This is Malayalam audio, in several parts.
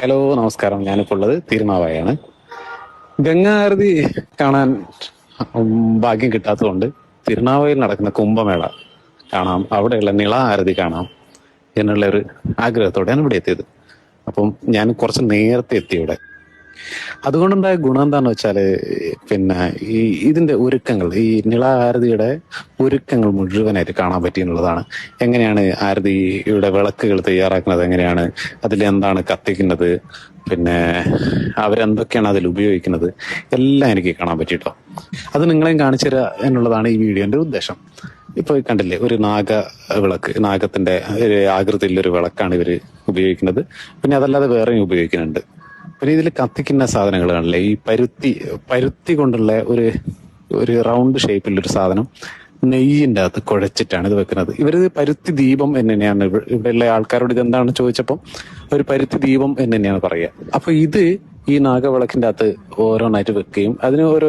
ഹലോ നമസ്കാരം. ഞാനിപ്പോൾ ഉള്ളത് തിരുനാവായാണ് ഗംഗാരതി കാണാൻ ഭാഗ്യം കിട്ടാത്തതുകൊണ്ട് തിരുനാവയിൽ നടക്കുന്ന കുംഭമേള കാണാം. അവിടെയുള്ള നിള ആരതി കാണാം എന്നുള്ള ഒരു ആഗ്രഹത്തോടെയാണ് ഇവിടെ എത്തിയത്. അപ്പം ഞാൻ കുറച്ച് നേരത്തെ എത്തി ഇവിടെ. അതുകൊണ്ടുണ്ടായ ഗുണം എന്താണെന്ന് വെച്ചാൽ പിന്നെ ഈ ഇതിന്റെ ഒരുക്കങ്ങൾ ഈ നിള ആരതിയുടെ ഒരുക്കങ്ങൾ മുഴുവനായിട്ട് കാണാൻ പറ്റി എന്നുള്ളതാണ് എങ്ങനെയാണ് ആരതിയുടെ വിളക്കുകൾ തയ്യാറാക്കുന്നത് എങ്ങനെയാണ് അതിൽ എന്താണ് കത്തിക്കുന്നത് പിന്നെ അവരെന്തൊക്കെയാണ് അതിൽ ഉപയോഗിക്കുന്നത് എല്ലാം എനിക്ക് കാണാൻ പറ്റിട്ടോ അത് നിങ്ങളെയും കാണിച്ചു തരിക എന്നുള്ളതാണ് ഈ വീഡിയോന്റെ ഉദ്ദേശം. ഇപ്പൊ കണ്ടില്ലേ ഒരു നാഗ വിളക്ക് നാഗത്തിന്റെ ആകൃതിയിലൊരു വിളക്കാണ് ഇവർ ഉപയോഗിക്കുന്നത്. പിന്നെ അതല്ലാതെ വേറെയും ഉപയോഗിക്കുന്നുണ്ട്. പിന്നെ ഇതിൽ കത്തിക്കുന്ന സാധനങ്ങൾ കാണില്ലേ? ഈ പരുത്തി പരുത്തി കൊണ്ടുള്ള ഒരു ഒരു റൗണ്ട് ഷേപ്പിലുള്ള ഒരു സാധനം നെയ്യിന്റെ അകത്ത് കുഴച്ചിട്ടാണ് ഇത് വെക്കുന്നത്. ഇവരിത് പരുത്തി ദീപം എന്ന് തന്നെയാണ് ഇവ- ഇവിടെയുള്ള ആൾക്കാരോട് ഇത് എന്താണ് ചോദിച്ചപ്പോൾ ഒരു പരുത്തി ദീപം എന്ന് തന്നെയാണ് പറയുക. അപ്പൊ ഇത് ഈ നാഗവിളക്കിന്റെ അകത്ത് ഓരോന്നായിട്ട് വെക്കുകയും അതിന് ഓരോ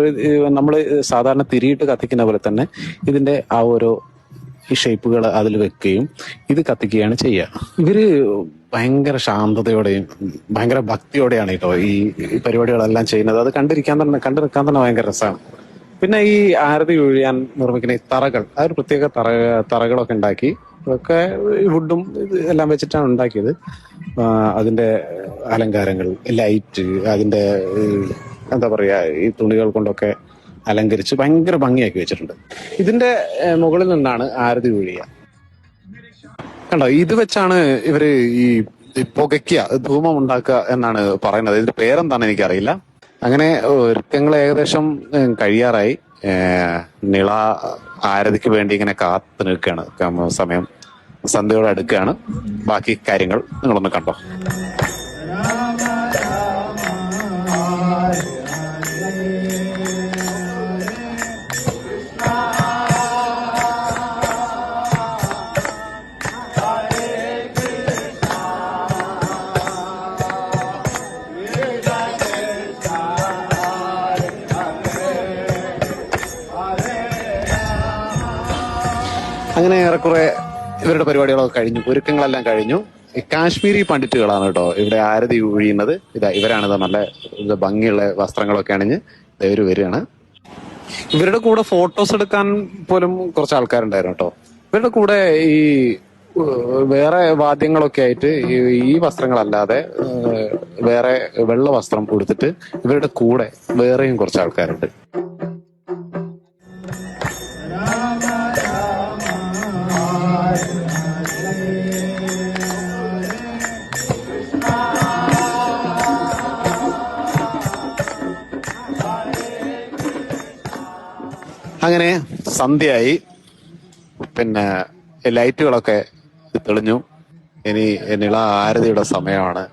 നമ്മൾ സാധാരണ തിരിയിട്ട് കത്തിക്കുന്ന പോലെ തന്നെ ഇതിന്റെ ആ ഓരോ ഈ ഷേപ്പുകൾ അതിൽ വെക്കുകയും ഇത് കത്തിക്കുകയാണ് ചെയ്യുക. ഇവർ ഭയങ്കര ശാന്തതയോടെയും ഭയങ്കര ഭക്തിയോടെയാണ് കേട്ടോ ഈ പരിപാടികളെല്ലാം ചെയ്യുന്നത്. അത് കണ്ടിരിക്കാൻ തന്നെ കണ്ടിരിക്കാൻ തന്നെ ഭയങ്കര രസമാണ്. പിന്നെ ഈ ആരതി ഒഴിയാൻ നിർമ്മിക്കുന്ന ഈ തറകൾ ഒരു പ്രത്യേക തറ തറകളൊക്കെ ഉണ്ടാക്കി ഒക്കെ വുഡും എല്ലാം വെച്ചിട്ടാണ് ഉണ്ടാക്കിയത്. അതിന്റെ അലങ്കാരങ്ങൾ ലൈറ്റ് അതിന്റെ എന്താ പറയാ ഈ തുണികൾ കൊണ്ടൊക്കെ അലങ്കരിച്ച് ഭയങ്കര ഭംഗിയാക്കി വെച്ചിട്ടുണ്ട്. ഇതിന്റെ മുകളിൽ നിന്നാണ് ആരതി ഒഴിയുക. കണ്ടോ ഇത് വെച്ചാണ് ഇവർ ഈ പുകയ്ക്കുക ധൂമം ഉണ്ടാക്കുക എന്നാണ് പറയുന്നത്. ഇതിന്റെ പേരെന്താണ് എനിക്കറിയില്ല. അങ്ങനെ ഒരുക്കങ്ങൾ ഏകദേശം കഴിയാറായി. നിള ആരതിക്ക് വേണ്ടി ഇങ്ങനെ കാത്തു നിൽക്കുകയാണ്. സമയം സന്ധ്യയോടെ അടുക്കുകയാണ്. ബാക്കി കാര്യങ്ങൾ നിങ്ങളൊന്ന് കണ്ടോ? അങ്ങനെ ഏറെക്കുറെ ഇവരുടെ പരിപാടികളൊക്കെ കഴിഞ്ഞു. ഒരുക്കങ്ങളെല്ലാം കഴിഞ്ഞു. കാശ്മീരി പണ്ഡിറ്റുകളാണ് കേട്ടോ ഇവിടെ ആരതി ഒഴിയുന്നത് ഇതാ ഇവരാണിത് നല്ല ഭംഗിയുള്ള വസ്ത്രങ്ങളൊക്കെ അണിഞ്ഞ് ഇവർ വരികയാണ്. ഇവരുടെ കൂടെ ഫോട്ടോസ് എടുക്കാൻ പോലും കുറച്ച് ആൾക്കാരുണ്ടായിരുന്നു കേട്ടോ. ഇവരുടെ കൂടെ ഈ വേറെ വാദ്യങ്ങളൊക്കെ ആയിട്ട് ഈ വസ്ത്രങ്ങളല്ലാതെ വേറെ വെള്ള വസ്ത്രം കൊടുത്തിട്ട് ഇവരുടെ കൂടെ വേറെയും കുറച്ച് ആൾക്കാരുണ്ട്. അങ്ങനെ സന്ധ്യയായി പിന്നെ ലൈറ്റുകളൊക്കെ തെളിഞ്ഞു ഇനി നിള ആരതിയുടെ സമയമാണ്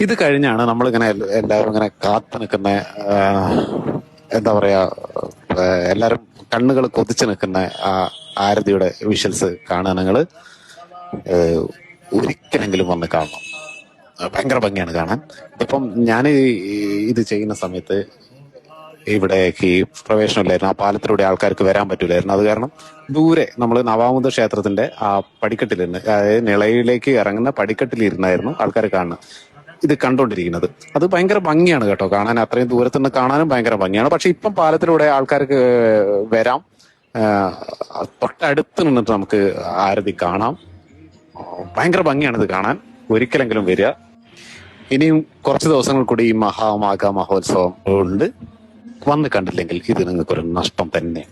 ഇത് കഴിഞ്ഞാണ് നമ്മളിങ്ങനെ എല്ല- എല്ലാവരും ഇങ്ങനെ കാത്തു നിൽക്കുന്ന എന്താ പറയാ ആ, എല്ലാരും കണ്ണുകൾ കൊതിച്ചു നിൽക്കുന്ന ആ ആരതിയുടെ വിഷ്വൽസ് കാണാൻ നിങ്ങൾ ഒരിക്കലെങ്കിലും വന്ന് കാണണം. ഭയങ്കര ഭംഗിയാണ് കാണാൻ. ഇപ്പം ഞാൻ ഇത് ചെയ്യുന്ന സമയത്ത് ഇവിടേക്ക് പ്രവേശനമില്ലായിരുന്നു. ആ പാലത്തിലൂടെ ആൾക്കാർക്ക് വരാൻ പറ്റില്ലായിരുന്നു അത് കാരണം ദൂരെ നമ്മൾ നവാമുദ ക്ഷേത്രത്തിന്റെ ആ പടിക്കെട്ടിലിരുന്ന് അതായത് നിളയിലേക്ക് ഇറങ്ങുന്ന പടിക്കെട്ടിലിരുന്നായിരുന്നു ആൾക്കാർ കാണുന്നത്. ഇത് കണ്ടുകൊണ്ടിരിക്കുന്നത് അത് ഭയങ്കര ഭംഗിയാണ് കേട്ടോ കാണാൻ. അത്രയും ദൂരത്ത് നിന്ന് കാണാനും ഭയങ്കര ഭംഗിയാണ്. പക്ഷെ ഇപ്പം പാലത്തിലൂടെ ആൾക്കാർക്ക് വരാം. തൊട്ടടുത്ത് നിന്നിട്ട് നമുക്ക് ആരതി കാണാം. ഭയങ്കര ഭംഗിയാണ് ഇത് കാണാൻ. ഒരിക്കലെങ്കിലും വരിക. ഇനിയും കുറച്ച് ദിവസങ്ങൾ കൂടി ഈ മഹാമാഘ മഹോത്സവം ഉണ്ട്. വന്ന് കണ്ടില്ലെങ്കിൽ ഇത് നിങ്ങൾക്കൊരു നഷ്ടം തന്നെ.